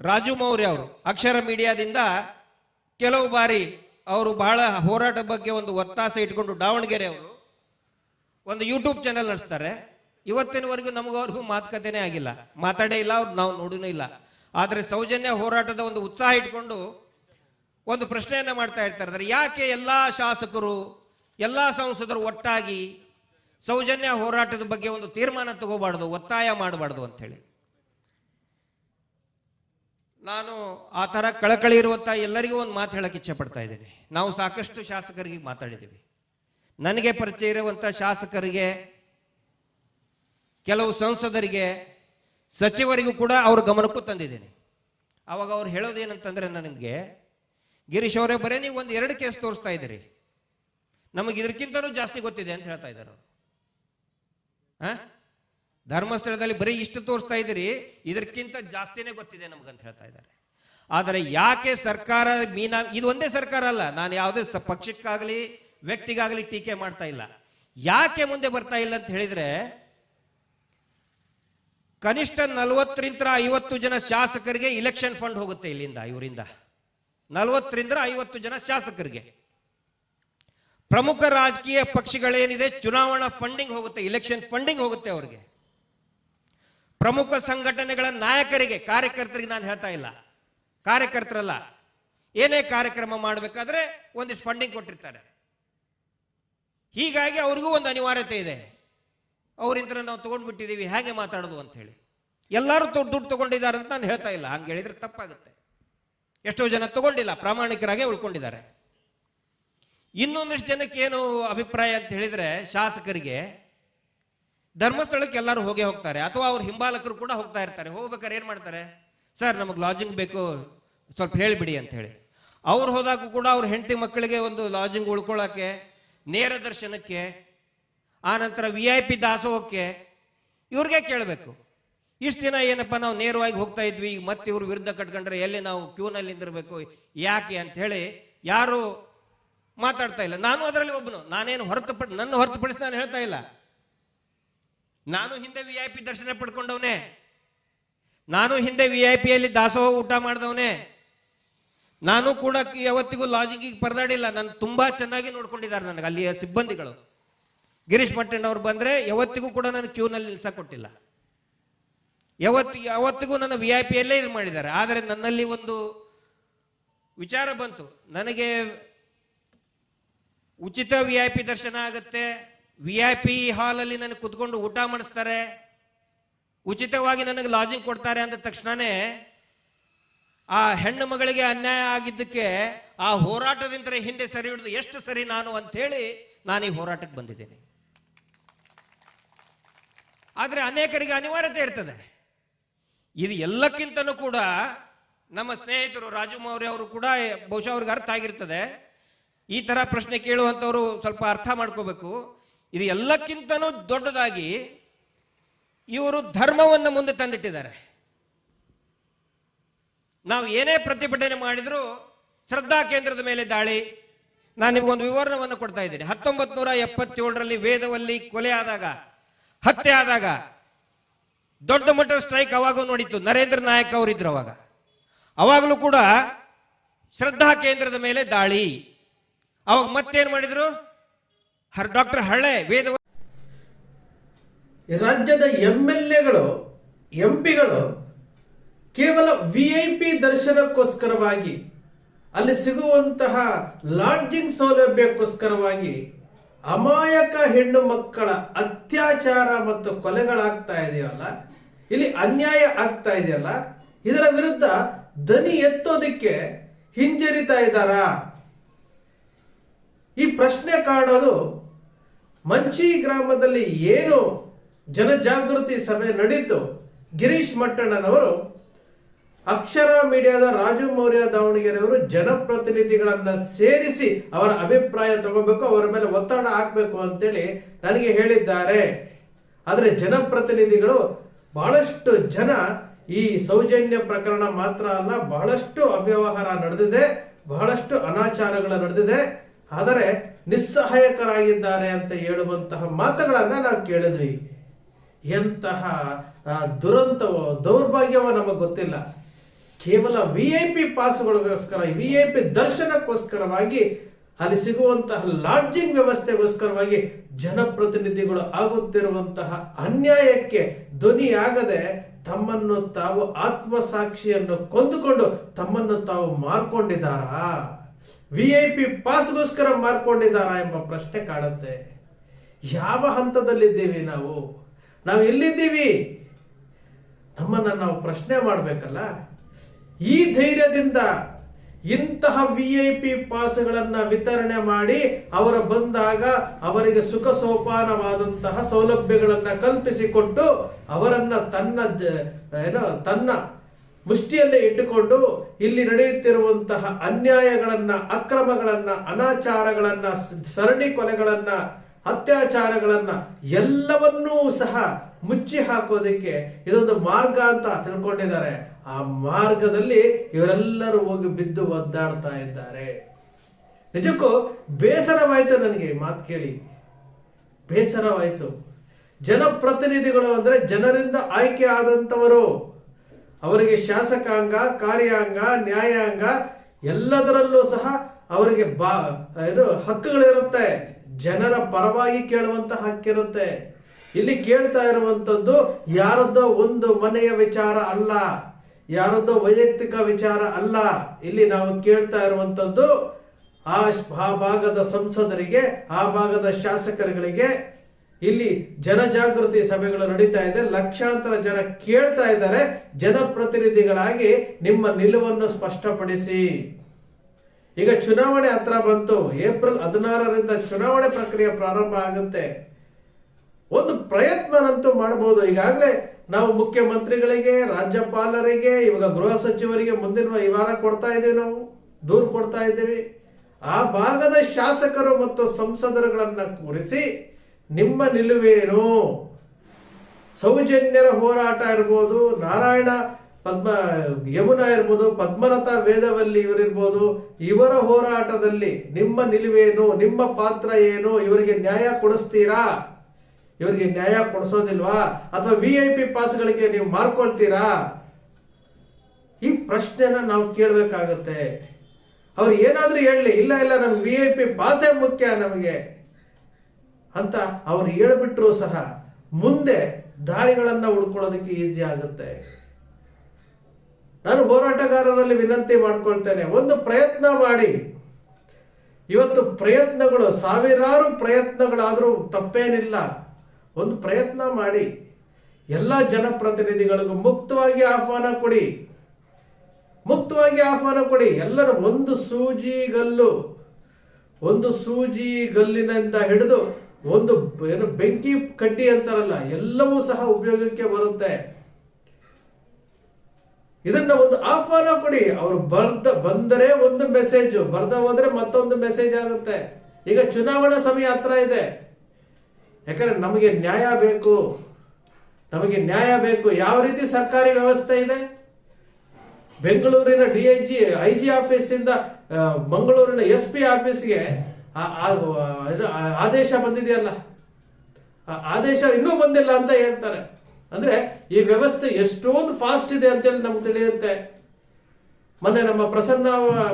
ರಾಜು ಮೌರ್ಯ ಅವರು, ಅಕ್ಷರ ಮೀಡಿಯಾದಿಂದ ಕೆಲವು ಬಾರಿ ಅವರು ಬಹಳ ಹೋರಾಟ ಬಗ್ಗೆ ಒಂದು ಒತ್ತಾಸೆ ಇಟ್ಕೊಂಡು ದಾವಣಗೆರೆ ಅವರು ಒಂದು ಯೂಟ್ಯೂಬ್ ಚಾನೆಲ್ ನಡೆಸ್ತಾರೆ. ಇವತ್ತಿನವರೆಗೂ ನಮಗವ್ರಿಗೂ ಮಾತುಕತೆನೇ ಆಗಿಲ್ಲ. ಮಾತಾಡೇ ಇಲ್ಲ, ಅವ್ರು ನಾವು ನೋಡೂ ಇಲ್ಲ. ಆದರೆ ಸೌಜನ್ಯ ಹೋರಾಟದ ಒಂದು ಉತ್ಸಾಹ ಇಟ್ಕೊಂಡು ಒಂದು ಪ್ರಶ್ನೆಯನ್ನು ಮಾಡ್ತಾ ಇರ್ತಾರೆ. ಅಂದರೆ ಯಾಕೆ ಎಲ್ಲ ಶಾಸಕರು, ಎಲ್ಲ ಸಂಸದರು ಒಟ್ಟಾಗಿ ಸೌಜನ್ಯ ಹೋರಾಟದ ಬಗ್ಗೆ ಒಂದು ತೀರ್ಮಾನ ತಗೋಬಾರ್ದು, ಒತ್ತಾಯ ಮಾಡಬಾರ್ದು ಅಂಥೇಳಿ ನಾನು ಆ ಥರ ಕಳಕಳಿ ಇರುವಂಥ ಎಲ್ಲರಿಗೂ ಒಂದು ಮಾತು ಹೇಳಕ್ಕೆ ಇಚ್ಛೆ ಪಡ್ತಾ ಇದ್ದೀನಿ. ನಾವು ಸಾಕಷ್ಟು ಶಾಸಕರಿಗೆ ಮಾತಾಡಿದ್ದೀವಿ. ನನಗೆ ಪರಿಚಯ ಇರುವಂಥ ಶಾಸಕರಿಗೆ, ಕೆಲವು ಸಂಸದರಿಗೆ, ಸಚಿವರಿಗೂ ಕೂಡ ಅವ್ರ ಗಮನಕ್ಕೂ ತಂದಿದ್ದೀನಿ. ಅವಾಗ ಅವ್ರು ಹೇಳೋದೇನಂತಂದ್ರೆ ನನಗೆ, ಗಿರೀಶ್ ಅವರೇ, ಬರೀ ನೀವು ಒಂದು ಎರಡು ಕೇಸ್ ತೋರಿಸ್ತಾ ಇದ್ದೀರಿ. ನಮಗೆ ಇದಕ್ಕಿಂತಲೂ ಜಾಸ್ತಿ ಗೊತ್ತಿದೆ ಅಂತ ಹೇಳ್ತಾ ಇದ್ದಾರೆ ಅವರು. ಆ? ಧರ್ಮಸ್ಥಳದಲ್ಲಿ ಬರೀ ಇಷ್ಟು ತೋರಿಸ್ತಾ ಇದ್ದೀರಿ, ಇದಕ್ಕಿಂತ ಜಾಸ್ತಿನೇ ಗೊತ್ತಿದೆ ನಮಗಂತ ಹೇಳ್ತಾ ಇದ್ದಾರೆ. ಆದರೆ ಯಾಕೆ ಸರ್ಕಾರ ಮೀನಾ, ಇದು ಒಂದೇ ಸರ್ಕಾರ ಅಲ್ಲ, ನಾನು ಯಾವುದೇ ಪಕ್ಷಕ್ಕಾಗಲಿ, ವ್ಯಕ್ತಿಗಾಗಲಿ ಟೀಕೆ ಮಾಡ್ತಾ ಇಲ್ಲ. ಯಾಕೆ ಮುಂದೆ ಬರ್ತಾ ಇಲ್ಲ ಅಂತ ಹೇಳಿದ್ರೆ, ಕನಿಷ್ಠ ನಲವತ್ತರಿಂದ ಐವತ್ತು ಜನ ಶಾಸಕರಿಗೆ ಇಲೆಕ್ಷನ್ ಫಂಡ್ ಹೋಗುತ್ತೆ ಇಲ್ಲಿಂದ, ಇವರಿಂದ. ನಲವತ್ತರಿಂದ ಐವತ್ತು ಜನ ಶಾಸಕರಿಗೆ. ಪ್ರಮುಖ ರಾಜಕೀಯ ಪಕ್ಷಗಳೇನಿದೆ, ಚುನಾವಣಾ ಫಂಡಿಂಗ್ ಹೋಗುತ್ತೆ ಇಲೆಕ್ಷನ್ ಫಂಡಿಂಗ್ ಹೋಗುತ್ತೆ ಅವರಿಗೆ. ಪ್ರಮುಖ ಸಂಘಟನೆಗಳ ನಾಯಕರಿಗೆ, ಕಾರ್ಯಕರ್ತರಿಗೆ ನಾನು ಹೇಳ್ತಾ ಇಲ್ಲ. ಕಾರ್ಯಕರ್ತರಲ್ಲ. ಏನೇ ಕಾರ್ಯಕ್ರಮ ಮಾಡಬೇಕಾದ್ರೆ ಒಂದಿಷ್ಟು ಫಂಡಿಂಗ್ ಕೊಟ್ಟಿರ್ತಾರೆ. ಹೀಗಾಗಿ ಅವ್ರಿಗೂ ಒಂದು ಅನಿವಾರ್ಯತೆ ಇದೆ. ಅವರಿಂದ ನಾವು ತಗೊಂಡ್ಬಿಟ್ಟಿದ್ದೀವಿ, ಹೇಗೆ ಮಾತಾಡೋದು ಅಂತ ಹೇಳಿ ಎಲ್ಲರೂ ದುಡ್ಡು ದುಡ್ಡು ತಗೊಂಡಿದ್ದಾರೆ ಅಂತ ನಾನು ಹೇಳ್ತಾ ಇಲ್ಲ. ಹಂಗೆ ಹೇಳಿದ್ರೆ ತಪ್ಪಾಗುತ್ತೆ. ಎಷ್ಟೋ ಜನ ತಗೊಂಡಿಲ್ಲ, ಪ್ರಾಮಾಣಿಕರಾಗೆ ಉಳ್ಕೊಂಡಿದ್ದಾರೆ. ಇನ್ನೊಂದಿಷ್ಟು ಜನಕ್ಕೆ ಏನು ಅಭಿಪ್ರಾಯ ಅಂತ ಹೇಳಿದ್ರೆ, ಶಾಸಕರಿಗೆ ಧರ್ಮಸ್ಥಳಕ್ಕೆ ಎಲ್ಲರೂ ಹೋಗೇ ಹೋಗ್ತಾರೆ. ಅಥವಾ ಅವ್ರ ಹಿಂಬಾಲಕರು ಕೂಡ ಹೋಗ್ತಾ ಇರ್ತಾರೆ. ಹೋಗ್ಬೇಕಾದ್ರೆ ಏನು ಮಾಡ್ತಾರೆ? ಸರ್, ನಮಗೆ ಲಾಜಿಂಗ್ ಬೇಕು. ಸ್ವಲ್ಪ ಹೇಳಿಬಿಡಿ ಅಂತ ಹೇಳಿ. ಅವ್ರು ಹೋದಾಗೂ ಕೂಡ ಅವ್ರ ಹೆಂಡತಿ ಮಕ್ಕಳಿಗೆ ಒಂದು ಲಾಜಿಂಗ್ ಉಳ್ಕೊಳ್ಳೋಕ್ಕೆ ನೇರ ದರ್ಶನಕ್ಕೆ ಆನಂತರ ವಿ ಐ ಪಿ ದಾಸೋಹಕ್ಕೆ ಇವ್ರಿಗೆ ಕೇಳಬೇಕು. ಇಷ್ಟು ದಿನ ಏನಪ್ಪ ನಾವು ನೇರವಾಗಿ ಹೋಗ್ತಾ ಇದ್ವಿ ಈಗ ಮತ್ತೆ ಇವ್ರ ವಿರುದ್ಧ ಕಟ್ಕೊಂಡ್ರೆ ಎಲ್ಲಿ ನಾವು ಕ್ಯೂನಲ್ಲಿ ನಿಂದಿರಬೇಕು, ಯಾಕೆ ಅಂತ ಹೇಳಿ ಯಾರು ಮಾತಾಡ್ತಾ ಇಲ್ಲ. ನಾನು ಅದರಲ್ಲಿ ಒಬ್ಬನು ನಾನೇನು ಹೊರತುಪಡಿ ನನ್ನ ಹೊರತುಪಡಿಸಿ ನಾನು ಹೇಳ್ತಾ ಇಲ್ಲ. ನಾನು ಹಿಂದೆ ವಿ ಐ ಪಿ ದರ್ಶನ ಪಡ್ಕೊಂಡವನೇ. ನಾನು ಹಿಂದೆ ವಿ ಐ ಪಿಯಲ್ಲಿ ದಾಸೋಹ ಊಟ ಮಾಡಿದವನೇ. ನಾನು ಕೂಡ ಯಾವತ್ತಿಗೂ ಲಾಜಿಂಗಿಗೆ ಪರದಾಡಿಲ್ಲ. ನಾನು ತುಂಬಾ ಚೆನ್ನಾಗಿ ನೋಡ್ಕೊಂಡಿದ್ದಾರೆ ನನಗೆ ಅಲ್ಲಿಯ ಸಿಬ್ಬಂದಿಗಳು. ಗಿರೀಶ್ ಅವ್ರು ಬಂದ್ರೆ ಯಾವತ್ತಿಗೂ ಕೂಡ ನಾನು ಕ್ಯೂನಲ್ಲಿ ನಿಲ್ಸ ಕೊಟ್ಟಿಲ್ಲ ಯಾವತ್ತು, ಯಾವತ್ತಿಗೂ ನನ್ನ ವಿ ಐ ಪಿಯಲ್ಲೇ ಇದು ಮಾಡಿದ್ದಾರೆ. ಆದರೆ ನನ್ನಲ್ಲಿ ಒಂದು ವಿಚಾರ ಬಂತು. ನನಗೆ ಉಚಿತ ವಿ ಐ ಪಿ ದರ್ಶನ ಆಗುತ್ತೆ. ವಿ ಐ ಪಿ ಹಾಲಲ್ಲಿ ನನಗೆ ಕುತ್ಕೊಂಡು ಊಟ ಮಾಡಿಸ್ತಾರೆ. ಉಚಿತವಾಗಿ ನನಗೆ ಲಾಜಿಂಗ್ ಕೊಡ್ತಾರೆ ಅಂದ ತಕ್ಷಣನೇ ಆ ಹೆಣ್ಣು ಮಗಳಿಗೆ ಅನ್ಯಾಯ ಆಗಿದ್ದಕ್ಕೆ ಆ ಹೋರಾಟದಿಂದ ಹಿಂದೆ ಸರಿ ಹಿಡಿದು ಎಷ್ಟು ಸರಿ ನಾನು ಅಂತೇಳಿ ನಾನು ಈ ಹೋರಾಟಕ್ಕೆ ಬಂದಿದ್ದೇನೆ. ಆದರೆ ಅನೇಕರಿಗೆ ಅನಿವಾರ್ಯತೆ ಇರ್ತದೆ. ಇದು ಎಲ್ಲಕ್ಕಿಂತನೂ ಕೂಡ ನಮ್ಮ ಸ್ನೇಹಿತರು ರಾಜು ಮೌರ್ಯ ಅವರು ಕೂಡ ಬಹುಶಃ ಅವ್ರಿಗೆ ಅರ್ಥ ಆಗಿರ್ತದೆ. ಈ ತರ ಪ್ರಶ್ನೆ ಕೇಳುವಂಥವ್ರು ಸ್ವಲ್ಪ ಅರ್ಥ ಮಾಡ್ಕೋಬೇಕು. ಇದು ಎಲ್ಲಕ್ಕಿಂತನೂ ದೊಡ್ಡದಾಗಿ ಇವರು ಧರ್ಮವನ್ನು ಮುಂದೆ ತಂದಿಟ್ಟಿದ್ದಾರೆ. ನಾವು ಏನೇ ಪ್ರತಿಭಟನೆ ಮಾಡಿದರೂ ಶ್ರದ್ಧಾ ಕೇಂದ್ರದ ಮೇಲೆ ದಾಳಿ. ನಾನು ನಿಮಗೊಂದು ವಿವರಣವನ್ನು ಕೊಡ್ತಾ ಇದ್ದೀನಿ. ಹತ್ತೊಂಬತ್ತು ನೂರ ಎಪ್ಪತ್ತೇಳರಲ್ಲಿ ವೇದವಲ್ಲಿ ಕೊಲೆ ಆದಾಗ, ಹತ್ಯೆ ಆದಾಗ ದೊಡ್ಡ ಮಟ್ಟದ ಸ್ಟ್ರೈಕ್ ಅವಾಗ ನೋಡಿತ್ತು. ನರೇಂದ್ರ ನಾಯಕ್ ಅವರಿದ್ರು ಅವಾಗ. ಅವಾಗಲೂ ಕೂಡ ಶ್ರದ್ಧಾ ಕೇಂದ್ರದ ಮೇಲೆ ದಾಳಿ. ಅವಾಗ ಮತ್ತೇನು ಮಾಡಿದ್ರು? ಹರ್ ಡಾಕ್ಟರ್ ಹಳೆ ವೇದ ರಾಜ್ಯದ ಎಂ ಎಲ್ ಎಗಳು ಎಂ ಪಿಗಳು ಕೇವಲ ವಿ ಐ ಪಿ ದರ್ಶನಕ್ಕೋಸ್ಕರವಾಗಿ, ಅಲ್ಲಿ ಸಿಗುವಂತಹ ಲಾಡ್ಜಿಂಗ್ ಸೌಲಭ್ಯಕ್ಕೋಸ್ಕರವಾಗಿ ಅಮಾಯಕ ಹೆಣ್ಣು ಮಕ್ಕಳ ಅತ್ಯಾಚಾರ ಮತ್ತು ಕೊಲೆಗಳಾಗ್ತಾ ಇದೆಯಲ್ಲ, ಇಲ್ಲಿ ಅನ್ಯಾಯ ಆಗ್ತಾ ಇದೆಯಲ್ಲ, ಇದರ ವಿರುದ್ಧ ದನಿ ಎತ್ತೋದಕ್ಕೆ ಹಿಂಜರಿತಾ ಇದ್ದಾರಾ? ಈ ಪ್ರಶ್ನೆ ಕಾಡೋದು ಮಂಚಿ ಗ್ರಾಮದಲ್ಲಿ ಏನು ಜನಜಾಗೃತಿ ಸಭೆ ನಡೀತು, ಗಿರೀಶ್ ಮಟ್ಟಣ್ಣನವರು, ಅಕ್ಷರ ಮೀಡಿಯಾದ ರಾಜು ಮೌರ್ಯ ದಾವಣಗೆರೆಯವರು ಜನಪ್ರತಿನಿಧಿಗಳನ್ನ ಸೇರಿಸಿ ಅವರ ಅಭಿಪ್ರಾಯ ತಗೋಬೇಕು, ಅವರ ಮೇಲೆ ಒತ್ತಡ ಹಾಕಬೇಕು ಅಂತೇಳಿ ನನಗೆ ಹೇಳಿದ್ದಾರೆ. ಆದರೆ ಜನಪ್ರತಿನಿಧಿಗಳು ಬಹಳಷ್ಟು ಜನ ಈ ಸೌಜನ್ಯ ಪ್ರಕರಣ ಮಾತ್ರ ಅಲ್ಲ, ಬಹಳಷ್ಟು ಅವ್ಯವಹಾರ ನಡೆದಿದೆ, ಬಹಳಷ್ಟು ಅನಾಚಾರಗಳು ನಡೆದಿದೆ. ಆದರೆ ನಿಸ್ಸಹಾಯಕರಾಗಿದ್ದಾರೆ ಅಂತ ಹೇಳುವಂತಹ ಮಾತುಗಳನ್ನು ನಾವು ಕೇಳಿದ್ವಿ. ಎಂತಹ ದುರಂತವೋ, ದೌರ್ಭಾಗ್ಯವೋ ನಮಗೆ ಗೊತ್ತಿಲ್ಲ. ಕೇವಲ ವಿ ಐ ಪಿ ಪಾಸ್ಗಳಿಗೋಸ್ಕರ ವಿ ಐ ಪಿ ದರ್ಶನಕ್ಕೋಸ್ಕರವಾಗಿ, ಅಲ್ಲಿ ಸಿಗುವಂತಹ ಲಾಡ್ಜಿಂಗ್ ವ್ಯವಸ್ಥೆಗೋಸ್ಕರವಾಗಿ ಜನಪ್ರತಿನಿಧಿಗಳು ಆಗುತ್ತಿರುವಂತಹ ಅನ್ಯಾಯಕ್ಕೆ ಧ್ವನಿಯಾಗದೆ ತಮ್ಮನ್ನು ತಾವು ಆತ್ಮಸಾಕ್ಷಿಯನ್ನು ಕೊಂದುಕೊಂಡು ತಮ್ಮನ್ನು ತಾವು ಮಾರ್ಕೊಂಡಿದ್ದಾರಾ? ವಿ ಐ ಪಿ ಪಾಸ್ಗೋಸ್ಕರ ಮಾರ್ಕೊಂಡಿದ್ದಾರಾ ಎಂಬ ಪ್ರಶ್ನೆ ಕಾಡುತ್ತೆ ಯಾವ ಹಂತದಲ್ಲಿದ್ದೀವಿ ನಾವು? ನಾವು ಎಲ್ಲಿದ್ದೀವಿ? ನಮ್ಮನ್ನ ನಾವು ಪ್ರಶ್ನೆ ಮಾಡಬೇಕಲ್ಲ? ಈ ಧೈರ್ಯದಿಂದ ಇಂತಹ ವಿ ಐ ಪಿ ಪಾಸ್ಗಳನ್ನ ವಿತರಣೆ ಮಾಡಿ ಅವರು ಬಂದಾಗ ಅವರಿಗೆ ಸುಖ ಸೋಪಾನವಾದಂತಹ ಸೌಲಭ್ಯಗಳನ್ನ ಕಲ್ಪಿಸಿಕೊಟ್ಟು ಅವರನ್ನ ತನ್ನ ಏನೋ, ತನ್ನ ಮುಷ್ಟಿಯಲ್ಲೇ ಇಟ್ಟುಕೊಂಡು ಇಲ್ಲಿ ನಡೆಯುತ್ತಿರುವಂತಹ ಅನ್ಯಾಯಗಳನ್ನ, ಅಕ್ರಮಗಳನ್ನ, ಅನಾಚಾರಗಳನ್ನ, ಸರಣಿ ಕೊಲೆಗಳನ್ನ, ಅತ್ಯಾಚಾರಗಳನ್ನ ಎಲ್ಲವನ್ನೂ ಸಹ ಮುಚ್ಚಿ ಹಾಕೋದಕ್ಕೆ ಇದೊಂದು ಮಾರ್ಗ ಅಂತ ತಿಳ್ಕೊಂಡಿದ್ದಾರೆ. ಆ ಮಾರ್ಗದಲ್ಲಿ ಇವರೆಲ್ಲರೂ ಹೋಗಿ ಬಿದ್ದು ಒದ್ದಾಡ್ತಾ ಇದ್ದಾರೆ. ನಿಜಕ್ಕೂ ಬೇಸರವಾಯ್ತು ನನಗೆ ಮಾತು ಕೇಳಿ. ಬೇಸರವಾಯ್ತು. ಜನಪ್ರತಿನಿಧಿಗಳು ಅಂದ್ರೆ ಜನರಿಂದ ಆಯ್ಕೆ ಆದಂತವರು ಅವರಿಗೆ ಶಾಸಕಾಂಗ, ಕಾರ್ಯಾಂಗ, ನ್ಯಾಯಾಂಗ ಎಲ್ಲದರಲ್ಲೂ ಸಹ ಅವರಿಗೆ ಬಾ ಏನು ಹಕ್ಕುಗಳಿರುತ್ತೆ. ಜನರ ಪರವಾಗಿ ಕೇಳುವಂತ ಹಕ್ಕಿರುತ್ತೆ. ಇಲ್ಲಿ ಕೇಳ್ತಾ ಇರುವಂತದ್ದು ಯಾರದ್ದೋ ಒಂದು ಮನೆಯ ವಿಚಾರ ಅಲ್ಲ. ಯಾರದ್ದೋ ವೈಯಕ್ತಿಕ ವಿಚಾರ ಅಲ್ಲ. ಇಲ್ಲಿ ನಾವು ಕೇಳ್ತಾ ಇರುವಂತದ್ದು ಆ ಭಾಗದ ಸಂಸದರಿಗೆ, ಆ ಭಾಗದ ಶಾಸಕರುಗಳಿಗೆ ಇಲ್ಲಿ ಜನಜಾಗೃತಿ ಸಭೆಗಳು ನಡೀತಾ ಇದೆ. ಲಕ್ಷಾಂತರ ಜನ ಕೇಳ್ತಾ ಇದ್ದಾರೆ. ಜನಪ್ರತಿನಿಧಿಗಳಾಗಿ ನಿಮ್ಮ ನಿಲುವನ್ನು ಸ್ಪಷ್ಟಪಡಿಸಿ. ಈಗ ಚುನಾವಣೆ ಹತ್ರ ಬಂತು. ಏಪ್ರಿಲ್ ಹದಿನಾರರಿಂದ ಚುನಾವಣೆ ಪ್ರಕ್ರಿಯೆ ಪ್ರಾರಂಭ ಆಗುತ್ತೆ. ಒಂದು ಪ್ರಯತ್ನನಂತೂ ಮಾಡಬಹುದು. ಈಗಾಗಲೇ ನಾವು ಮುಖ್ಯಮಂತ್ರಿಗಳಿಗೆ, ರಾಜ್ಯಪಾಲರಿಗೆ, ಇವಾಗ ಗೃಹ ಸಚಿವರಿಗೆ ಮುಂದಿನ ಈ ವಾರ ಕೊಡ್ತಾ ಇದ್ದೀವಿ ನಾವು. ದೂರು ಕೊಡ್ತಾ ಇದ್ದೀವಿ. ಆ ಭಾಗದ ಶಾಸಕರು ಮತ್ತು ಸಂಸದರುಗಳನ್ನ ಕೂರಿಸಿ ನಿಮ್ಮ ನಿಲುವೇನು? ಸೌಜನ್ಯರ ಹೋರಾಟ ಇರ್ಬೋದು, ನಾರಾಯಣ ಪದ್ಮ, ಯಮುನಾ ಇರ್ಬೋದು, ಪದ್ಮಲತಾ ವೇದವಲ್ಲಿ ಇವರಿರ್ಬೋದು, ಇವರ ಹೋರಾಟದಲ್ಲಿ ನಿಮ್ಮ ನಿಲುವೇನು, ನಿಮ್ಮ ಪಾತ್ರ ಏನು, ಇವರಿಗೆ ನ್ಯಾಯ ಕೊಡಿಸ್ತೀರಾ? ಇವರಿಗೆ ನ್ಯಾಯ ಕೊಡಿಸೋದಿಲ್ವಾ? ಅಥವಾ ವಿ ಐ ಪಿ ಪಾಸ್ಗಳಿಗೆ ನೀವು ಮಾರ್ಕೊಳ್ತೀರಾ? ಈ ಪ್ರಶ್ನೆನ ನಾವು ಕೇಳಬೇಕಾಗತ್ತೆ. ಅವ್ರು ಏನಾದ್ರೂ ಹೇಳಲಿ ಇಲ್ಲ ಇಲ್ಲ, ನಮ್ಗೆ ವಿ ಐ ಪಿ ಪಾಸೇ ಮುಖ್ಯ ನಮಗೆ. ಅಂತ ಅವ್ರು ಹೇಳ್ಬಿಟ್ರು ಸಹ ಮುಂದೆ ದಾರಿಗಳನ್ನು ಹುಡ್ಕೊಳ್ಳೋದಕ್ಕೆ ಈಸಿ ಆಗುತ್ತೆ. ನಾನು ಹೋರಾಟಗಾರರಲ್ಲಿ ವಿನಂತಿ ಮಾಡ್ಕೊಳ್ತೇನೆ, ಒಂದು ಪ್ರಯತ್ನ ಮಾಡಿ. ಇವತ್ತು ಪ್ರಯತ್ನಗಳು, ಸಾವಿರಾರು ಪ್ರಯತ್ನಗಳಾದರೂ ತಪ್ಪೇನಿಲ್ಲ. ಒಂದು ಪ್ರಯತ್ನ ಮಾಡಿ. ಎಲ್ಲ ಜನಪ್ರತಿನಿಧಿಗಳಿಗೂ ಮುಕ್ತವಾಗಿ ಆಹ್ವಾನ ಕೊಡಿ. ಮುಕ್ತವಾಗಿ ಆಹ್ವಾನ ಕೊಡಿ. ಎಲ್ಲರೂ ಒಂದು ಸೂಜಿ ಗಲ್ಲು ಒಂದು ಸೂಜಿ ಗಲ್ಲಿನಿಂದ ಹಿಡಿದು ಒಂದು ಏನು ಬೆಂಕಿ ಕಡ್ಡಿ ಅಂತಾರಲ್ಲ, ಎಲ್ಲವೂ ಸಹ ಉಪಯೋಗಕ್ಕೆ ಬರುತ್ತೆ. ಇದನ್ನ ಒಂದು ಆಹ್ವಾನ ಕೊಡಿ. ಅವರು ಬರ್ದ, ಬಂದರೆ ಒಂದು ಮೆಸೇಜ್ ಬರ್ದ ಹೋದ್ರೆ ಮತ್ತೊಂದು ಮೆಸೇಜ್ ಆಗುತ್ತೆ. ಈಗ ಚುನಾವಣಾ ಸಮಯ ಹತ್ರ ಇದೆ. ಯಾಕಂದ್ರೆ ನಮಗೆ ನ್ಯಾಯ ಬೇಕು. ನಮಗೆ ನ್ಯಾಯ ಬೇಕು. ಯಾವ ರೀತಿ ಸರ್ಕಾರಿ ವ್ಯವಸ್ಥೆ ಇದೆ? ಬೆಂಗಳೂರಿನ D I G I G ಆಫೀಸಿಂದ ಮಂಗಳೂರಿನ ಎಸ್ ಪಿ ಆಫೀಸ್ಗೆ ಆದೇಶ ಬಂದಿದೆಯಲ್ಲ? ಆದೇಶ ಇನ್ನೂ ಬಂದಿಲ್ಲ ಅಂತ ಹೇಳ್ತಾರೆ. ಅಂದ್ರೆ ಈ ವ್ಯವಸ್ಥೆ ಎಷ್ಟೊಂದು ಫಾಸ್ಟ್ ಇದೆ ಅಂತೇಳಿ ನಮ್ಗೆ ತಿಳಿಯುತ್ತೆ. ಮೊನ್ನೆ ನಮ್ಮ ಪ್ರಸನ್ನ,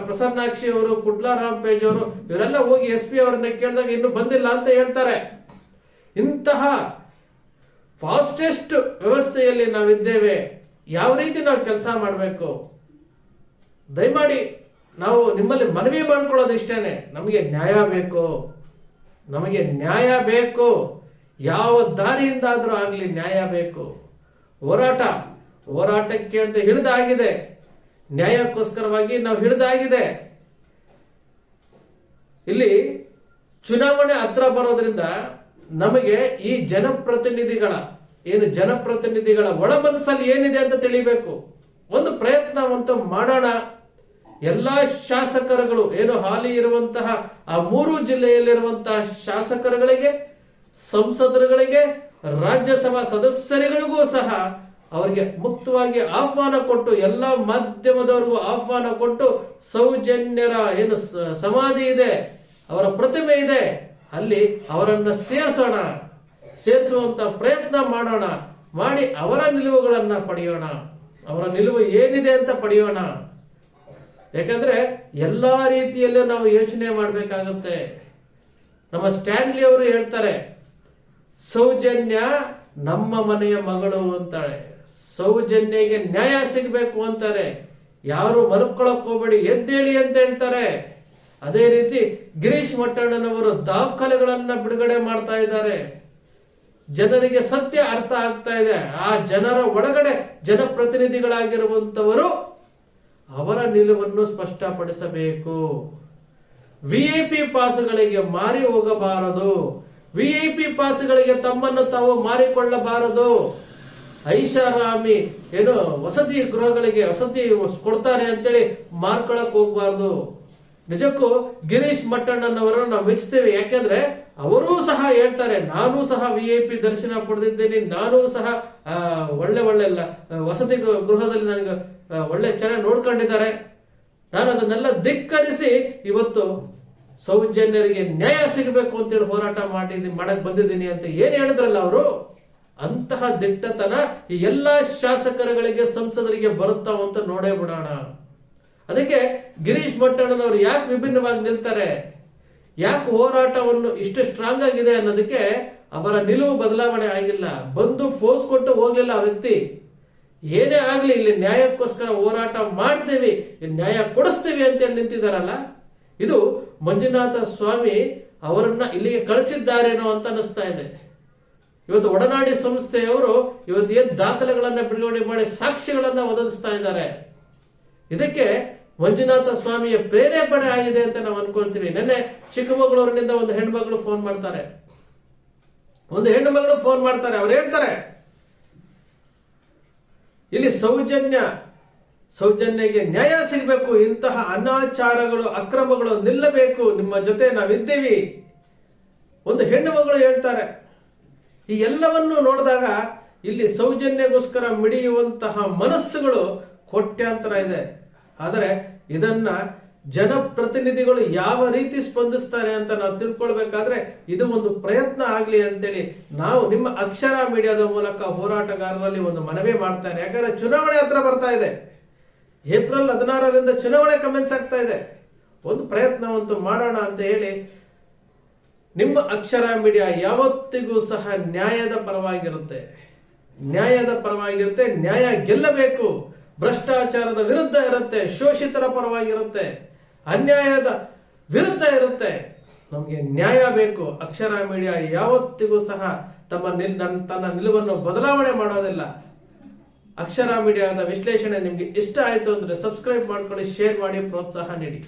ಪ್ರಸನ್ನಾಕ್ಷಿ ಅವರು, ಕುಡ್ಲಾರಾಮ್ ಪೇಜ್ ಅವರು, ಇವರೆಲ್ಲ ಹೋಗಿ ಎಸ್ ಪಿ ಅವ್ರನ್ನ ಕೇಳಿದಾಗ ಇನ್ನೂ ಬಂದಿಲ್ಲ ಅಂತ ಹೇಳ್ತಾರೆ. ಇಂತಹ ಫಾಸ್ಟೆಸ್ಟ್ ವ್ಯವಸ್ಥೆಯಲ್ಲಿ ನಾವಿದ್ದೇವೆ, ಯಾವ ರೀತಿ ನಾವು ಕೆಲಸ ಮಾಡಬೇಕು? ದಯಮಾಡಿ ನಾವು ನಿಮ್ಮಲ್ಲಿ ಮನವಿ ಮಾಡ್ಕೊಳ್ಳೋದು ಇಷ್ಟೇನೆ. ನಮಗೆ ನ್ಯಾಯ ಬೇಕು. ನಮಗೆ ನ್ಯಾಯ ಬೇಕು. ಯಾವ ದಾರಿಯಿಂದಾದರೂ ಆಗಲಿ ನ್ಯಾಯ ಬೇಕು. ಹೋರಾಟ, ಹೋರಾಟಕ್ಕೆ ಅಂತ ಹಿಡಿದಾಗಿದೆ. ನ್ಯಾಯಕ್ಕೋಸ್ಕರವಾಗಿ ನಾವು ಹಿಡಿದಾಗಿದೆ. ಇಲ್ಲಿ ಚುನಾವಣೆ ಹತ್ರ ಬರೋದ್ರಿಂದ ನಮಗೆ ಈ ಜನಪ್ರತಿನಿಧಿಗಳ, ಏನು ಜನಪ್ರತಿನಿಧಿಗಳ ಒಳ ಮನಸ್ಸಲ್ಲಿ ಏನಿದೆ ಅಂತ ತಿಳಿಬೇಕು. ಒಂದು ಪ್ರಯತ್ನವಂತೂ ಮಾಡೋಣ. ಎಲ್ಲಾ ಶಾಸಕರುಗಳು, ಏನು ಹಾಲಿ ಇರುವಂತಹ ಆ ಮೂರು ಜಿಲ್ಲೆಯಲ್ಲಿರುವಂತಹ ಶಾಸಕರುಗಳಿಗೆ, ಸಂಸದರುಗಳಿಗೆ, ರಾಜ್ಯಸಭಾ ಸದಸ್ಯರುಗಳಿಗೂ ಸಹ ಅವರಿಗೆ ಮುಕ್ತವಾಗಿ ಆಹ್ವಾನ ಕೊಟ್ಟು, ಎಲ್ಲ ಮಾಧ್ಯಮದವರಿಗೂ ಆಹ್ವಾನ ಕೊಟ್ಟು ಸೌಜನ್ಯರ ಏನು ಸಮಾಧಿ ಇದೆ, ಅವರ ಪ್ರತಿಮೆ ಇದೆ, ಅಲ್ಲಿ ಅವರನ್ನ ಸೇರಿಸೋಣ, ಸೇರಿಸುವಂತ ಪ್ರಯತ್ನ ಮಾಡೋಣ, ಮಾಡಿ ಅವರ ನಿಲುವುಗಳನ್ನ ಪಡೆಯೋಣ. ಅವರ ನಿಲುವು ಏನಿದೆ ಅಂತ ಪಡೆಯೋಣ. ಯಾಕಂದ್ರೆ ಎಲ್ಲಾ ರೀತಿಯಲ್ಲೂ ನಾವು ಯೋಚನೆ ಮಾಡಬೇಕಾಗತ್ತೆ. ನಮ್ಮ ಸ್ಟ್ಯಾನ್ಲಿ ಅವರು ಹೇಳ್ತಾರೆ, ಸೌಜನ್ಯ ನಮ್ಮ ಮನೆಯ ಮಗಳು ಅಂತಾಳೆ ಸೌಜನ್ಯಗೆ ನ್ಯಾಯ ಸಿಗಬೇಕು ಅಂತಾರೆ. ಯಾರು ಮಲ್ಕೊಳಕ್ ಹೋಗ್ಬೇಡಿ, ಎದ್ದೇಳಿ ಅಂತ ಹೇಳ್ತಾರೆ. ಅದೇ ರೀತಿ ಗಿರೀಶ್ ಮಟ್ಟಣ್ಣನವರು ದಾಖಲೆಗಳನ್ನ ಬಿಡುಗಡೆ ಮಾಡ್ತಾ ಇದ್ದಾರೆ. ಜನರಿಗೆ ಸತ್ಯ ಅರ್ಥ ಆಗ್ತಾ ಇದೆ. ಆ ಜನರ ಒಳಗಡೆ ಜನಪ್ರತಿನಿಧಿಗಳಾಗಿರುವಂತವರು ಅವರ ನಿಲುವನ್ನು ಸ್ಪಷ್ಟಪಡಿಸಬೇಕು. ವಿಐಪಿ ಪಾಸ್ಗಳಿಗೆ ಮಾರಿ ಹೋಗಬಾರದು. ವಿಐಪಿ ಪಾಸ್ಗಳಿಗೆ ತಮ್ಮನ್ನು ತಾವು ಮಾರಿಕೊಳ್ಳಬಾರದು. ಐಷಾರಾಮಿ ಏನು ವಸತಿ ಗೃಹಗಳಿಗೆ ವಸತಿ ಕೊಡ್ತಾರೆ ಅಂತೇಳಿ ಮಾರ್ಕೊಳಕ್ ಹೋಗ್ಬಾರ್ದು. ನಿಜಕ್ಕೂ ಗಿರೀಶ್ ಮಟ್ಟಣ್ಣನವರನ್ನು ನಾವು ಮೆಚ್ತೇವೆ ಯಾಕೆಂದ್ರೆ ಅವರೂ ಸಹ ಹೇಳ್ತಾರೆ, ನಾನು ಸಹ ವಿ ಐ ಪಿ ದರ್ಶನ ಪಡೆದಿದ್ದೇನೆ. ನಾನು ಸಹ ಒಳ್ಳೆ ಒಳ್ಳೆ ವಸತಿ ಗೃಹದಲ್ಲಿ ನನಗೆ ಒಳ್ಳೆ ಚೆನ್ನಾಗಿ ನೋಡ್ಕೊಂಡಿದ್ದಾರೆ. ನಾನು ಅದನ್ನೆಲ್ಲ ಧಿಕ್ಕರಿಸಿ ಇವತ್ತು ಸೌಜನ್ಯರಿಗೆ ನ್ಯಾಯ ಸಿಗಬೇಕು ಅಂತೇಳಿ ಹೋರಾಟ ಮಾಡಿ ಮಾಡಕ್ ಬಂದಿದ್ದೀನಿ ಅಂತ ಏನು ಹೇಳಿದ್ರಲ್ಲ ಅವರು? ಅಂತಹ ದಿಟ್ಟತನ ಈ ಎಲ್ಲ ಶಾಸಕರುಗಳಿಗೆ, ಸಂಸದರಿಗೆ ಬರುತ್ತಾವ ಅಂತ ನೋಡೇ ಬಿಡೋಣ. ಅದಕ್ಕೆ ಗಿರೀಶ್ ಭಟ್ಟಣ್ಣನವರು ಯಾಕೆ ವಿಭಿನ್ನವಾಗಿ ನಿಲ್ತಾರೆ? ಯಾಕೆ ಹೋರಾಟವನ್ನು ಇಷ್ಟು ಸ್ಟ್ರಾಂಗ್ ಆಗಿದೆ ಅನ್ನೋದಕ್ಕೆ ಅವರ ನಿಲುವು ಬದಲಾವಣೆ ಆಗಿಲ್ಲ. ಬಂದು ಫೋರ್ಸ್ ಕೊಟ್ಟು ಹೋಗ್ಲಿಲ್ಲ ಆ ವ್ಯಕ್ತಿ. ಏನೇ ಆಗಲಿ ಇಲ್ಲಿ ನ್ಯಾಯಕ್ಕೋಸ್ಕರ ಹೋರಾಟ ಮಾಡ್ತೇವೆ ನ್ಯಾಯ ಕೊಡಿಸ್ತೀವಿ ಅಂತೇಳಿ ನಿಂತಿದ್ದಾರಲ್ಲ ಇದು ಮಂಜುನಾಥ ಸ್ವಾಮಿ ಅವರನ್ನ ಇಲ್ಲಿಗೆ ಕಳಿಸಿದ್ದಾರೇನೋ ಅಂತ ಅನಿಸ್ತಾ ಇದೆ. ಇವತ್ತು ಒಡನಾಡಿ ಸಂಸ್ಥೆಯವರು ಇವತ್ತು ಏನ್ ದಾಖಲೆಗಳನ್ನ ಬಿಡುಗಡೆ ಮಾಡಿ ಸಾಕ್ಷಿಗಳನ್ನ ಒದಗಿಸ್ತಾ ಇದ್ದಾರೆ. ಇದಕ್ಕೆ ಮಂಜುನಾಥ ಸ್ವಾಮಿಯ ಪ್ರೇರೇಪಣೆ ಆಗಿದೆ ಅಂತ ನಾವು ಅನ್ಕೊಳ್ತೀವಿ. ನಿನ್ನೆ ಚಿಕ್ಕಮಗಳೂರಿನಿಂದ ಒಂದು ಹೆಣ್ಮಗಳು ಫೋನ್ ಮಾಡ್ತಾರೆ. ಒಂದು ಹೆಣ್ಣು ಮಗಳು ಫೋನ್ ಮಾಡ್ತಾರೆ. ಅವ್ರು ಹೇಳ್ತಾರೆ ಇಲ್ಲಿ ಸೌಜನ್ಯ, ಸೌಜನ್ಯಗೆ ನ್ಯಾಯ ಸಿಗಬೇಕು, ಇಂತಹ ಅನಾಚಾರಗಳು, ಅಕ್ರಮಗಳು ನಿಲ್ಲಬೇಕು. ನಿಮ್ಮ ಜೊತೆ ನಾವಿದ್ದೀವಿ. ಒಂದು ಹೆಣ್ಣು ಮಗಳು ಹೇಳ್ತಾರೆ. ಈ ಎಲ್ಲವನ್ನು ನೋಡಿದಾಗ ಇಲ್ಲಿ ಸೌಜನ್ಯಗೋಸ್ಕರ ಮಿಡಿಯುವಂತಹ ಮನಸ್ಸುಗಳು ಕೋಟ್ಯಾಂತರ ಇದೆ. ಆದರೆ ಇದನ್ನ ಜನಪ್ರತಿನಿಧಿಗಳು ಯಾವ ರೀತಿ ಸ್ಪಂದಿಸ್ತಾರೆ ಅಂತ ನಾವು ತಿಳ್ಕೊಳ್ಬೇಕಾದ್ರೆ ಇದು ಒಂದು ಪ್ರಯತ್ನ ಆಗ್ಲಿ ಅಂತೇಳಿ ನಾವು ನಿಮ್ಮ ಅಕ್ಷರ ಮೀಡಿಯಾದ ಮೂಲಕ ಹೋರಾಟಗಾರರಲ್ಲಿ ಒಂದು ಮನವಿ ಮಾಡ್ತಾರೆ. ಯಾಕಂದ್ರೆ ಚುನಾವಣೆ ಹತ್ರ ಬರ್ತಾ ಇದೆ. ಏಪ್ರಿಲ್ ಹದಿನಾರರಿಂದ ಚುನಾವಣೆ ಕಮೆನ್ಸ್ ಆಗ್ತಾ ಇದೆ. ಒಂದು ಪ್ರಯತ್ನವಂತೂ ಮಾಡೋಣ ಅಂತ ಹೇಳಿ ನಿಮ್ಮ ಅಕ್ಷರ ಮೀಡಿಯಾ ಯಾವತ್ತಿಗೂ ಸಹ ನ್ಯಾಯದ ಪರವಾಗಿರುತ್ತೆ. ನ್ಯಾಯದ ಪರವಾಗಿರುತ್ತೆ. ನ್ಯಾಯ ಗೆಲ್ಲಬೇಕು. ಭ್ರಷ್ಟಾಚಾರದ ವಿರುದ್ಧ ಇರುತ್ತೆ. ಶೋಷಿತರ ಪರವಾಗಿರುತ್ತೆ. ಅನ್ಯಾಯದ ವಿರುದ್ಧ ಇರುತ್ತೆ. ನಮಗೆ ನ್ಯಾಯ ಬೇಕು. ಅಕ್ಷರ ಮೀಡಿಯಾ ಯಾವತ್ತಿಗೂ ಸಹ ತಮ್ಮ ನಿಲ್ ತನ್ನ ನಿಲುವನ್ನು ಬದಲಾವಣೆ ಮಾಡೋದಿಲ್ಲ. ಅಕ್ಷರ ಮೀಡಿಯಾದ ವಿಶ್ಲೇಷಣೆ ನಿಮಗೆ ಇಷ್ಟ ಆಯ್ತು ಅಂದ್ರೆ ಸಬ್ಸ್ಕ್ರೈಬ್ ಮಾಡ್ಕೊಳ್ಳಿ ಶೇರ್ ಮಾಡಿ, ಪ್ರೋತ್ಸಾಹ ನೀಡಿ.